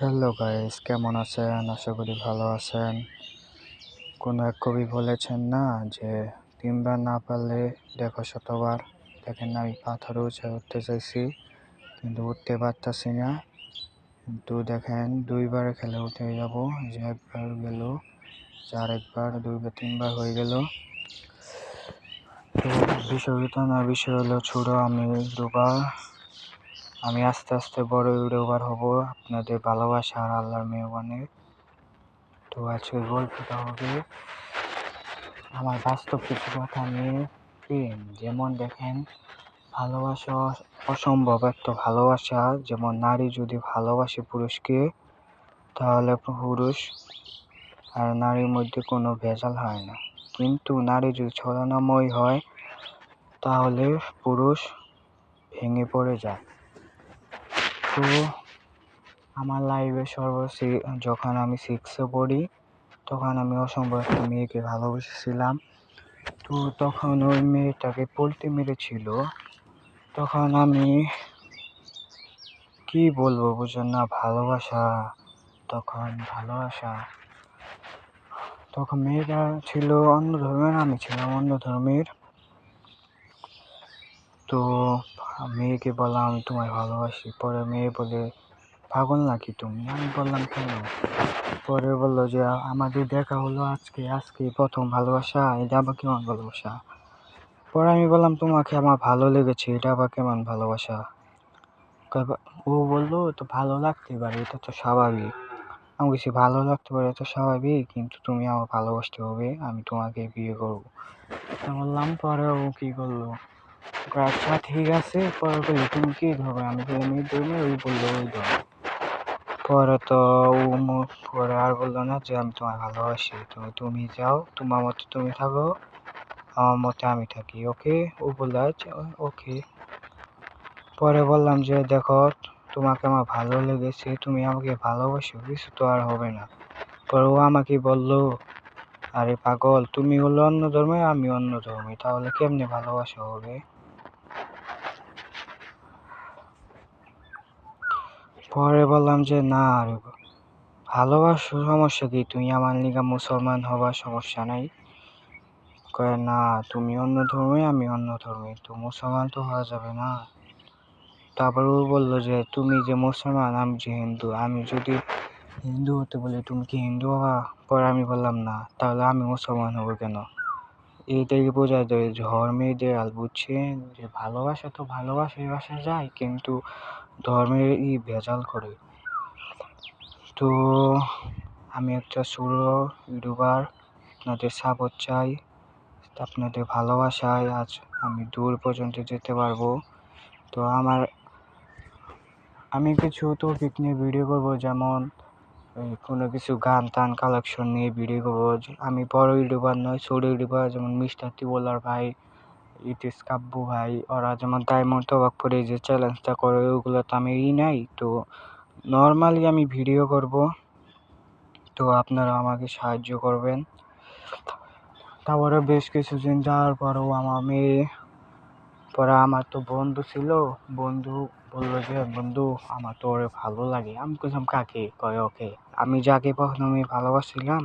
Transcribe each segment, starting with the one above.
Hello guys কেমন আছেন? আশা করি ভালো আছেন। কোনো এক কবি বলেছেন না যে, তিনবার না পারলে দেখো শতবার। দেখেন আমি পাথরে উঠে উঠতে চাইছি, কিন্তু উঠতে পারতাছি না। কিন্তু দেখেন, দুইবার খেলে উঠে যাব। যে একবার গেল, চার একবার দুইবার তিনবার হয়ে গেল। তো বিষয়টা না, বিষয় হলো ছোড়ো আমি দুবার। আমি আস্তে আস্তে বড় ইউটিউবার হব। আপনাদের ভালোবাসা আর আল্লাহর মেহরবানি। তো আজকের গল্পটা হবে, আমার বাস্তব কিছু কথা নিয়ে প্রেম যেমন দেখেন, ভালোবাসা অসম্ভব একটা ভালোবাসা। যেমন নারী যদি ভালোবাসে পুরুষকে, তাহলে পুরুষ আর নারীর মধ্যে কোনো ভেজাল হয় না। কিন্তু নারী যদি ছলনাময় হয়, তাহলে পুরুষ ভেঙে পড়ে যায়। তো আমার লাইফে সর্বশেষ যখন আমি সিক্সে পড়ি, তখন আমি অসম্ভব একটা মেয়েকে ভালোবেসেছিলাম। তো তখন ওই মেয়েটাকে পল্টি মেরেছিল। তখন আমি কি বলব বুঝেন না, ভালোবাসা, তখন ভালোবাসা। তখন মেয়েটা ছিল অন্য ধর্মের, আমি ছিলাম অন্য ধর্মের। তো মেয়েকে বললাম তোমায় ভালোবাসি, পরে মেয়ে বলে পাগল নাকি তুমি? আমি বললাম, কেন? পরে বলল যে, আমাদের দেখা হলো আজকে আজকে প্রথম ভালোবাসা, এটা আবার কেমন ভালোবাসা? পরে আমি বললাম, তোমাকে আমার ভালো লেগেছে, এটা আবার কেমন ভালোবাসা? ও বলল তো ভালো লাগতে পারে, এটা তো স্বাভাবিক। আমি বলছি, ভালো লাগতে পারে, এটা স্বাভাবিক, কিন্তু তুমি আমার ভালোবাসতে হবে, আমি তোমাকে বিয়ে করব। বললাম, পরে ও কী করল? আচ্ছা ঠিক আছে। পরে বলল, তুমি কী ধরবে আমি বললাম, এই ধরনের, ওই বলল, ওই ধর পরে তো ও পরে আর বলল না যে আমি তোমায় ভালোবাসি তুমি তুমি যাও, তোমার মতো তুমি থাকো, আমার মতো আমি থাকি, ওকে? ও বলল আচ্ছা ওকে। পরে বললাম যে, দেখো, তোমাকে আমার ভালো লেগেছে, তুমি আমাকে ভালোবাসো, কিছু তো আর হবে না। পরে ও আমাকে বলল, আরে পাগল, তুমি হলো অন্য ধর্মে আমি অন্য ধর্মে তাহলে কেমনে ভালোবাসা হবে? পরে বললাম যে, না আরে ভালোবাসো, সমস্যা কি? তুমি আমার লিগা মুসলমান হবার সমস্যা নাই। কয়ে, না, তুমি অন্য ধর্মে, আমি অন্য ধর্মে। তো মুসলমান তো হওয়া যাবে না। তারপর ও বলল যে, তুমি যে মুসলমান, আমি যে হিন্দু। আমি যদি হিন্দু হতে বলি, তুমি কি হিন্দু হবা? পরে আমি বললাম, না, তাহলে আমি মুসলমান হব কেন? এইটাই বোঝা যায় ধর্মের আল, বুঝছেন? যে ভালোবাসা তো ভালোবাসাই বাসা যায়, কিন্তু ধর্মের ই ভেজাল করে। তো আমি একটা ছোটো ইউটিউবার আপনাদের সাপোর্ট চাই, আপনাদের ভালোবাসায় আজ আমি দূর পর্যন্ত যেতে পারব। তো আমার, আমি কিছু টপিক নিয়ে ভিডিও করব, যেমন কোনো কিছু গান টান কালেকশন নিয়ে ভিডিও করব। আমি বড় ইউটিউবার নয় ছোটো ইউটিউবার যেমন মিস্টার টিবোলার ভাই ইটিস কাব্বু ভাই, ওরা যেমন ডায়মন্ড টবাক করে যে চ্যালেঞ্জটা করে, ওগুলো তো আমি ই নাই। তো নর্মালি আমি ভিডিও করব। তো আপনারা আমাকে সাহায্য করবেন। তারপরে বেশ কিছুদিন যাওয়ার পরেও আমার মেয়ে, পরে আমার তো বন্ধু ছিল, বন্ধু বলল যে, বন্ধু, আমার তো ওরে ভালো লাগে। আমি বললাম কাকে? কয়, ওকে। আমি যাকে প্রথমে ভালোবাসছিলাম,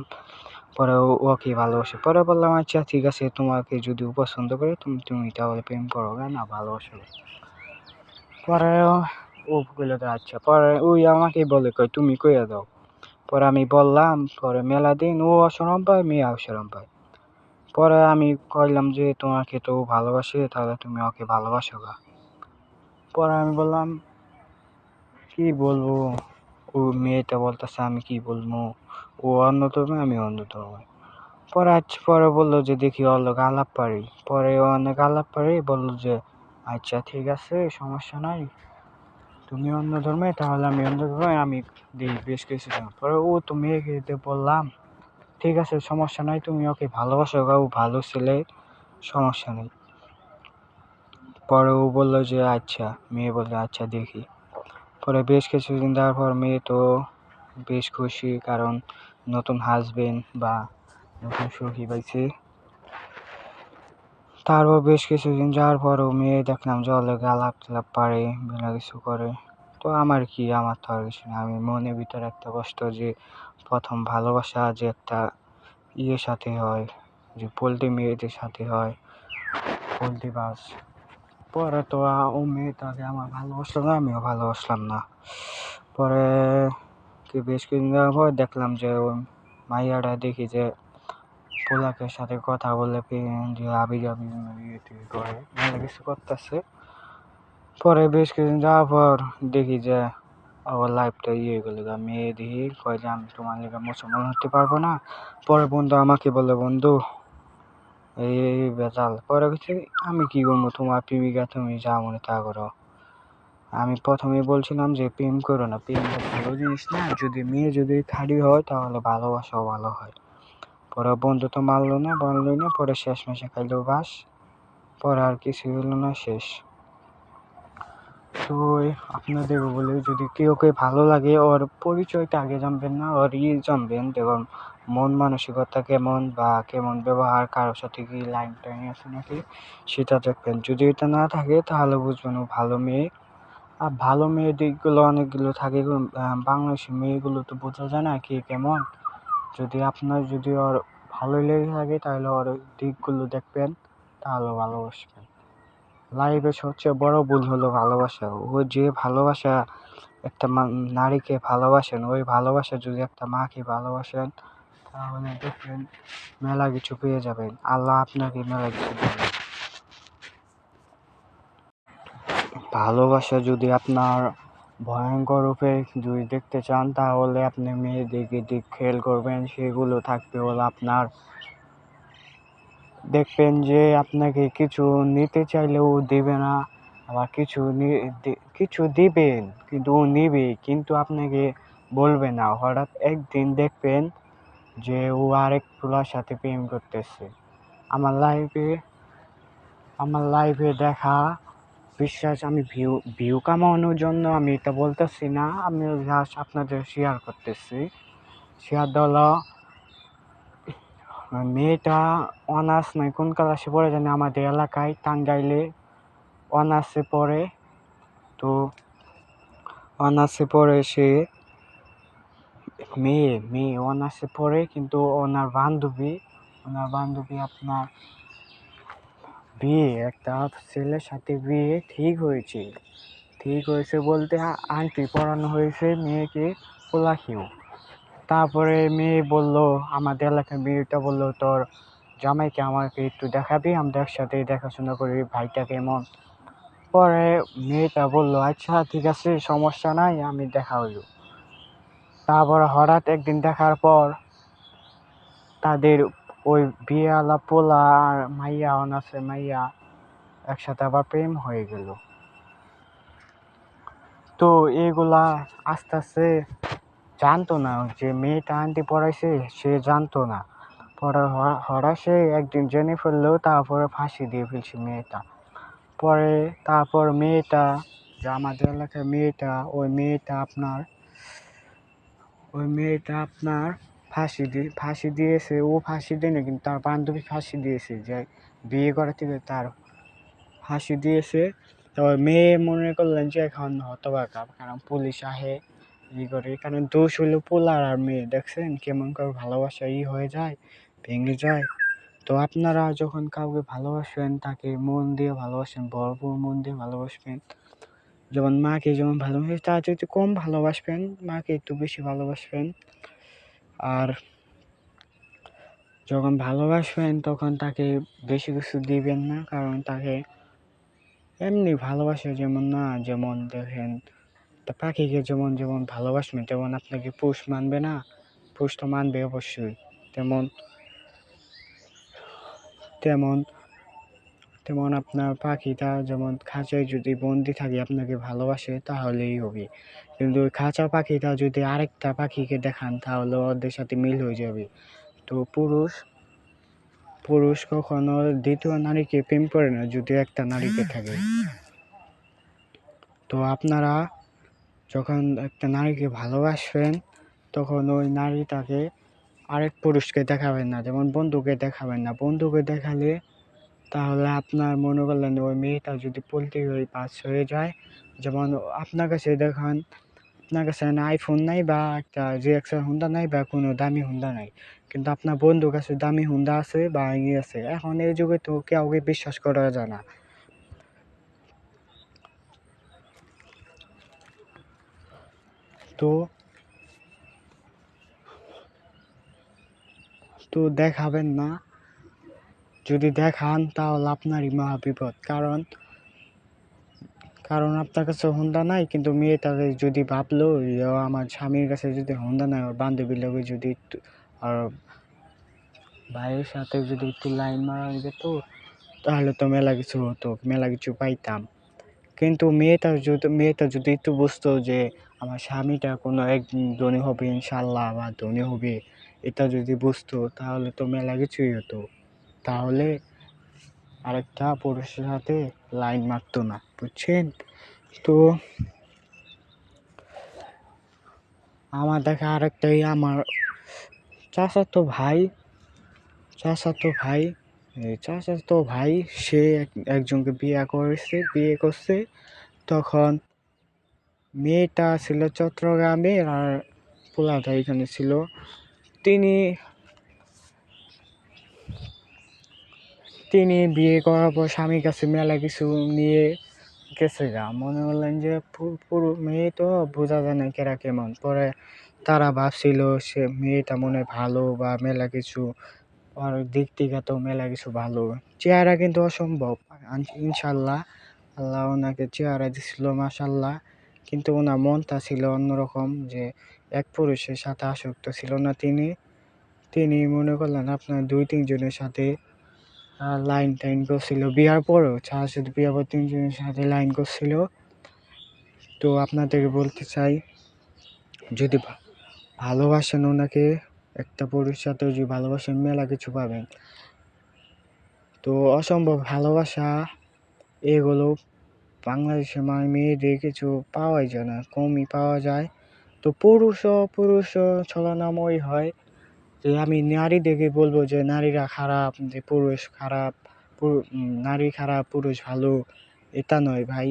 পরে ওকে ভালোবাসে। পরে বললাম আচ্ছা ঠিক আছে, তোমাকে যদি পছন্দ করে, তুমি তুমি তাহলে প্রেম করো না? ভালোবাসো পরে ও বলল আচ্ছা। পরে ওই আমাকে বলে কয় তুমি কইয়া দাও। পরে আমি বললাম, পরে মেলা দিন ও অসরম পায়, মেয়ে অসরম পায়। পরে আমি কইলাম যে, তোমাকে তো ভালোবাসে, তাহলে তুমি ওকে ভালোবাসো গা। পরে আমি বললাম, কি বলব? ও মেয়েটা বলতেছে, আমি কি বলব? ও অন্য ধর্মে আমি অন্য ধর্মে পরে আচ্ছা পরে বলল যে, দেখি লোক আলাপ পারি। পরে অনেক আলাপ পারি, বলল যে আচ্ছা ঠিক আছে, সমস্যা নাই। তুমি অন্য ধর্মে তাহলে আমি অন্য ধর্মে আমি দিই বেশ কিছু পরে ও তো মেয়েকে বললাম, ঠিক আছে, সমস্যা নাই, তুমি ওকে ভালোবাসো, ও ভালো ছেলে, সমস্যা নেই। পরে ও বলল যে আচ্ছা। মেয়ে বলল আচ্ছা দেখি। পরে বেশ কিছুদিন যাওয়ার পর মেয়ে তো বেশ খুশি, কারণ নতুন হাজবেন্ড বা নতুন সখী পাইছে। তারপর বেশ কিছুদিন যাওয়ার পরও মেয়ে দেখলাম অনেক আলাপ টালাপ পারে মেলা কিছু করে। তো আমার কি, আমার তো আর কিছু না। আমি মনের ভিতরে একটা কষ্ট যে, প্রথম ভালোবাসা যে একটা ইয়ের সাথে হয়, যে পোলট্রি মেয়েদের সাথে হয়, পোলট্রি বাস পরে তো ও মেয়েটাকে আমার ভালোবাসলো না আমিও ভালোবাসলাম না। পরে কি বেশ কিছুদিন পর দেখলাম যে ওই মাইয়াটা দেখি যে, পোলাকের সাথে কথা বলে যে আবি যাবি করে মেলা কিছু করতেছে। পরে বেশ কিছুদিন যাওয়ার পর দেখি যে, আবার লাইফটা ইয়ে হয়ে গেল মেয়ে দেখি, কয় যে আমি তোমার লেগে মুসলমান হতে পারব না। পরে বন্ধু আমাকে বলে, বন্ধু এই বেজাল। পরে কিছু আমি কি করব? তোমার প্রেমিকা তুমি যা মনে তা করো। আমি প্রথমে বলছিলাম যে, প্রেম করো না। প্রেম ভালো জিনিস না। যদি মেয়ে যদি খাড়ি হয়, তাহলে ভালোবাসাও ভালো হয়। পরে বন্ধু তো মানলো না মানলোই না। পরে শেষ মেশে খাইলো বাস। পরে আর কিছু হলো না, শেষ। তো আপনাদের বলে যদি কেউ কে ভালো লাগে, ওর পরিচয়টা আগে জানবেন না ওর ই জানবেন। দেখুন মন মানসিকতা কেমন বা কেমন ব্যবহার, কারোর সাথে কি লাইন টাইন আছে নাকি, সেটা দেখবেন। যদি এটা না থাকে, তাহলে বুঝবেন ও ভালো মেয়ে। আর ভালো মেয়ের দিকগুলো অনেকগুলো থাকে। বাংলাদেশি মেয়েগুলো তো বোঝা যায় না কে কেমন। যদি আপনার যদি ওর ভালোই লেগে থাকে, তাহলে ওর দিকগুলো দেখবেন, তাহলে ভালোবাসবেন। লাইফে সবচেয়ে বড় ভুল হলো ভালোবাসা। ও যে ভালোবাসা একটা নারীকে ভালোবাসেন, ওই ভালোবাসা যদি একটা মাকে ভালোবাসেন তাহলে দেখবেন মেলা কিছু পেয়ে যাবেন। আল্লাহ আপনাকে মেলা কিছু দেবেন ভালোবাসা যদি আপনার ভয়ঙ্কর রূপে যদি দেখতে চান, তাহলে আপনি মেয়েদিকে দিক খেয়াল করবেন, সেগুলো থাকবে হলো আপনার। দেখবেন যে আপনাকে কিছু নিতে চাইলেও দেবে না আবার কিছু কিছু দিবেন, কিন্তু ও নিবে, কিন্তু আপনাকে বলবে না। হঠাৎ একদিন দেখবেন যে ও আরেক পোলার সাথে প্রেম করতেছে। আমার লাইফে আমার লাইফে দেখা, বিশ্বাস, আমি ভিউ ভিউ কামানোর জন্য আমি এটা বলতেছি না, আমি জাস্ট আপনাদের শেয়ার করতেছি। শেয়ার হলো মেয়েটা অনার্স নয় কোন ক্লাসে পড়ে জানি আমাদের এলাকায়, টাঙ্গাইলে অনার্সে পড়ে। তো অনার্সে পড়ে সে মেয়ে মেয়ে। অনার্সে পড়ে কিন্তু ওনার বান্ধবী ওনার বান্ধবী আপনার বিয়ে, একটা ছেলের সাথে বিয়ে ঠিক হয়েছে। ঠিক হয়েছে বলতে আ- আংটি পরানো হয়েছে মেয়েকে পোলাখিও তারপরে মেয়ে বলল, আমাদের এলাকার মেয়েটা বলল, তোর জামাইকে আমাকে একটু দেখাবি, আমরা একসাথে দেখাশোনা করি, ভাইটা কেমন? পরে মেয়েটা বলল আচ্ছা ঠিক আছে, সমস্যা নাই, আমি দেখা হইল। তারপর হঠাৎ একদিন দেখার পর তাদের ওই বিয়েওয়ালা পোলা আর মাইয়া অনার্সে মাইয়া একসাথে আবার প্রেম হয়ে গেল। তো এগুলা আস্তে আস্তে জানতো না যে মেয়েটা আন্টি পড়াইছে, সে জানতো না। পরে হঠাৎ সে একদিন জেনে ফেলল, তারপরে ফাঁসি দিয়ে ফেলছে মেয়েটা। পরে তারপর মেয়েটা, যে আমাদের এলাকার মেয়েটা, ওই মেয়েটা আপনার ওই মেয়েটা আপনার ফাঁসি দিয়ে ফাঁসি দিয়েছে, ও ফাঁসি দেয়নি, কিন্তু তার বান্ধবী ফাঁসি দিয়েছে যে বিয়ে করা থেকে তার ফাঁসি দিয়েছে। তো মেয়ে মনে করলেন যে এখন হতবাকা কারণ পুলিশ আহে, ই করে, কারণ দোষ হলো পোলার আর মেয়ে, দেখছেন? কেমন করে ভালোবাসা ই হয়ে যায়, ভেঙে যায়। তো আপনারা যখন কাউকে ভালোবাসবেন, তাকে মন দিয়ে ভালোবাসেন ভরপুর মন দিয়ে ভালোবাসবেন যেমন মাকে যেমন ভালোবাসে তার চাইতে কম ভালোবাসবেন, মাকে একটু বেশি ভালোবাসবেন। আর যখন ভালোবাসবেন, তখন তাকে বেশি কিছু দিবেন না, কারণ তাকে এমনি ভালোবাসে যেমন না, যেমন দেখেন, তা পাখিকে যেমন যেমন ভালোবাসবেন, তেমন আপনাকে পুষ মানবে না। পুষ তো মানবে অবশ্যই, তেমন তেমন তেমন আপনার পাখিটা যেমন খাঁচায় যদি বন্দি থাকে, আপনাকে ভালোবাসে, তাহলেই হবে। কিন্তু ওই খাঁচা পাখিটা যদি আরেকটা পাখিকে দেখান, তাহলে ওদের সাথে মিল হয়ে যাবে। তো পুরুষ পুরুষ কখনো দ্বিতীয় নারীকে প্রেম করে না, যদি একটা নারীকে থাকে। তো আপনারা যখন একটা নারীকে ভালোবাসবেন, তখন ওই নারীটাকে আরেক পুরুষকে দেখাবেন না, যেমন বন্ধুকে দেখাবেন না। বন্ধুকে দেখালে তাহলে আপনার মনে করলেন ওই মেয়েটা যদি পোলট্রি পাস হয়ে যায়, যেমন আপনার কাছে দেখান, আপনার কাছে আইফোন নাই বা একটা জিএক্সের হুন্ডা নাই বা কোনো দামি হুন্ডা নাই, কিন্তু আপনার বন্ধুর কাছে দামি হুন্ডা আছে বা ইয়ে আছে। এখন এই যুগে তো কাউকে বিশ্বাস করা যায় না। তো তো দেখাবেন না। যদি দেখান, তাহলে আপনারই মহা বিপদ কারণ কারণ আপনার কাছে হোন্ডা নাই, কিন্তু মেয়েটাকে যদি ভাবলো আমার স্বামীর কাছে যদি হোন্ডা নাই, ওর বান্ধবীর লোকে যদি আর ভাইয়ের সাথে যদি একটু লাইন মারা যেত, তাহলে তো মেলা কিছু হতো, মেলা কিছু পাইতাম। কিন্তু মেয়েটা যদি মেয়েটা যদি একটু বুঝতো যে, আমার স্বামীটা কোনো একদিন ধনী হবে ইনশাল্লাহ বা ধনী হবে, এটা যদি বুঝতো, তাহলে তো মেলা কিছুই হতো। তাহলে আরেকটা পুরুষের সাথে লাইন মারতো না, বুঝছেন? তো আমার দেখা আরেকটাই আমার চাচাতো ভাই চাচাতো ভাই চাচাতো ভাই, সে এক- একজনকে বিয়ে করেছে, বিয়ে করছে। তখন মেয়েটা ছিল চট্টগ্রামে আর পোলাটা এখানে ছিল। তিনি তিনি বিয়ে করার পর স্বামীর কাছে মেলা কিছু নিয়ে গেছে গা। মনে করলেন যে পুরো মেয়ে তো বোঝা যায় না কেরা কেমন। পরে তারা ভাবছিল সে মেয়েটা মনে ভালো বা মেলা কিছু, আর দিক থেকে তো মেলা কিছু ভালো। চেহারা কিন্তু অসম্ভব। ইনশাল্লাহ, আল্লাহ ওনাকে চেহারা দিছিল, মাশাল্লাহ। কিন্তু ওনার মনটা ছিল অন্যরকম যে এক পুরুষের সাথে আসক্ত ছিল না তিনি। তিনি মনে করলেন আপনার দুই তিনজনের সাথে লাইন টাইন করছিল। বিয়ার পরেও ছাড়া শুধু বিয়ার পর তিনজনের সাথে লাইন করছিল। তো আপনাদেরকে বলতে চাই, যদি ভালোবাসেন ওনাকে, একটা পুরুষ সাথে যদি ভালোবাসেন, মেলা কিছু পাবেন। তো অসম্ভব ভালোবাসা, এগুলো বাংলাদেশের মানে মেয়েদের কিছু পাওয়াই যায় না, কমই পাওয়া যায়। তো পুরুষও পুরুষও ছলনাময় হয়। যে আমি নারী দেখে বলব যে নারীরা খারাপ, যে পুরুষ খারাপ নারী খারাপ, পুরুষ ভালো, এটা নয় ভাই।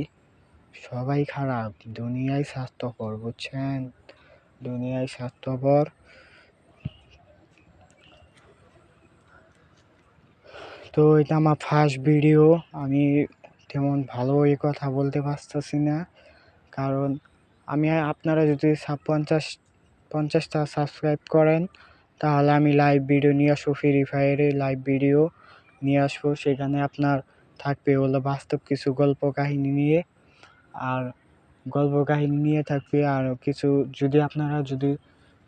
সবাই খারাপ, দুনিয়ায় স্বাস্থ্যকর, বুঝছেন? দুনিয়ায় স্বাস্থ্যকর। তো এটা আমার ফার্স্ট ভিডিও আমি তেমন ভালো এই কথা বলতে পারতেছি না। কারণ আমি আপনারা যদি পঞ্চাশ পঞ্চাশটা সাবস্ক্রাইব করেন তাহলে আমি লাইভ ভিডিও নিয়ে আসব ফ্রি ফায়ারে লাইভ ভিডিও নিয়ে আসব। সেখানে আপনার থাকবে হলো বাস্তব কিছু গল্প কাহিনী নিয়ে। আর গল্প কাহিনী নিয়ে থাকবে আর কিছু যদি আপনারা যদি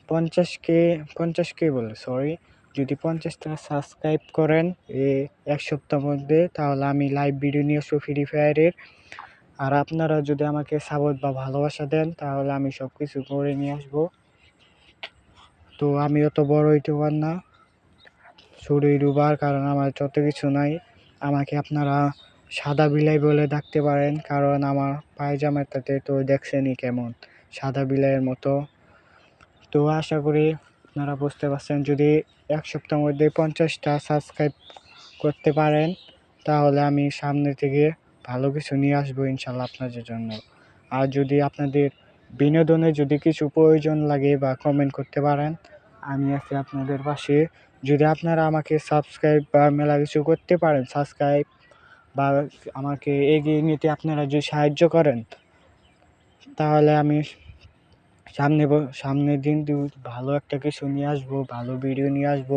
পঞ্চাশ কে পঞ্চাশ কে বলে সরি যদি পঞ্চাশটা সাবস্ক্রাইব করেন এ এক সপ্তাহ মধ্যে, তাহলে আমি লাইভ ভিডিও নিয়ে আসব ফ্রি ফায়ারের আর আপনারা যদি আমাকে সাপোর্ট বা ভালোবাসা দেন, তাহলে আমি সব কিছু করে নিয়ে আসব। তো আমি অত বড় ইউটিউবার না। ছোটো ইউটিউবার কারণ আমার যত কিছু নাই। আমাকে আপনারা সাদা বিলাই বলে ডাকতে পারেন, কারণ আমার পায়জামাটাতে তো দেখছেনই কেমন সাদা বিলাইয়ের মতো। তো আশা করি আপনারা বুঝতে পারছেন, যদি এক সপ্তাহের মধ্যে পঞ্চাশটা সাবস্ক্রাইব করতে পারেন, তাহলে আমি সামনে থেকে ভালো কিছু নিয়ে আসব ইনশাল্লাহ আপনাদের জন্য। আর যদি আপনাদের বিনোদনের যদি কিছু প্রয়োজন লাগে বা কমেন্ট করতে পারেন আমি আছি আপনাদের পাশে। যদি আপনারা আমাকে সাবস্ক্রাইব বা মেলা কিছু করতে পারেন সাবস্ক্রাইব বা আমাকে এগিয়ে নিতে আপনারা যদি সাহায্য করেন, তাহলে আমি সামনে সামনের দিন ভালো একটা কিছু নিয়ে আসব, ভালো ভিডিও নিয়ে আসব।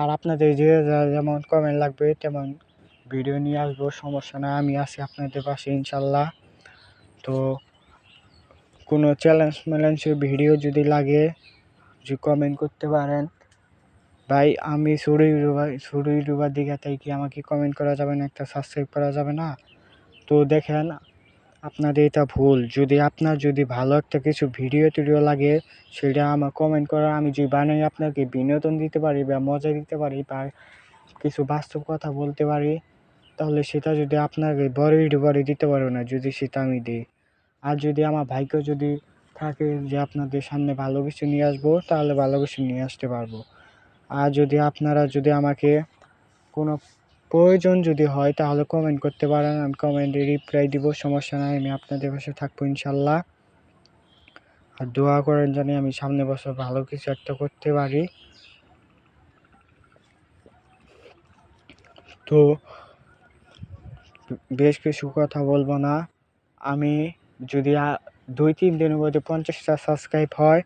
আর আপনাদের যে যেমন কমেন্ট লাগবে, তেমন ভিডিও নিয়ে আসব, সমস্যা নাই, আমি আছি আপনাদের পাশে ইনশাল্লাহ। তো কোনো চ্যালেঞ্জ ম্যালেঞ্জের ভিডিও যদি লাগে যদি কমেন্ট করতে পারেন। ভাই, আমি ছোটো ইউটিউবার ছোটো ইউটিউবার দিকে তাই কি আমাকে কমেন্ট করা যাবে না, একটা সাবস্ক্রাইব করা যাবে না? তো দেখেন, আপনাদের এটা ভুল। যদি আপনার যদি ভালো একটা কিছু ভিডিও টিডিও লাগে, সেটা আমার কমেন্ট করা আমি যদি বানাই আপনাকে বিনোদন দিতে পারি বা মজা দিতে পারি বা কিছু বাস্তব কথা বলতে পারি, তাহলে সেটা যদি আপনাকে বড় ইউটিউবারে দিতে পারব না, যদি সেটা আমি দিই। আর যদি আমার ভাগ্য যদি থাকে যে আপনাদের সামনে ভালো কিছু নিয়ে আসব, তাহলে ভালো কিছু নিয়ে আসতে পারব। আর যদি আপনারা যদি আমাকে কোনো প্রয়োজন যদি হয়, তাহলে কমেন্ট করতে পারেন, আমি কমেন্টে রিপ্লাই দিব, সমস্যা নাই, আমি আপনাদের পাশে থাকব ইনশাল্লাহ। আর দোয়া করেন জানি আমি সামনে বছর ভালো কিছু একটা করতে পারি। তো বেশ কিছু কথা বলব না। আমি যদি দুই তিন দিনের মধ্যে পঞ্চাশটা সাবস্ক্রাইব হয়,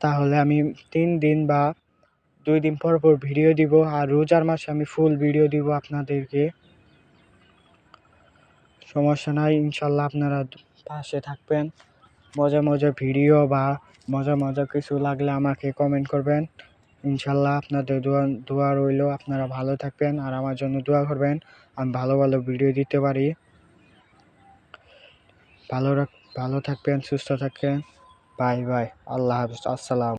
তাহলে আমি তিন দিন বা দুই দিন পর পর ভিডিও দিব আর রোজার মাসে আমি ফুল ভিডিও দিব আপনাদেরকে। সমস্যা নাই, ইনশাল্লাহ আপনারা পাশে থাকবেন। মজা মজা ভিডিও বা মজা মজা কিছু লাগলে আমাকে কমেন্ট করবেন। ইনশাল্লাহ আপনাদের দোয়া দোয়া রইল, আপনারা ভালো থাকবেন আর আমার জন্য দোয়া করবেন। আমি ভালো ভালো ভিডিও দিতে পারি। ভালো রাখ ভালো থাকবেন সুস্থ থাকবেন। বাই বাই আল্লাহ হাফিজ আসসালাম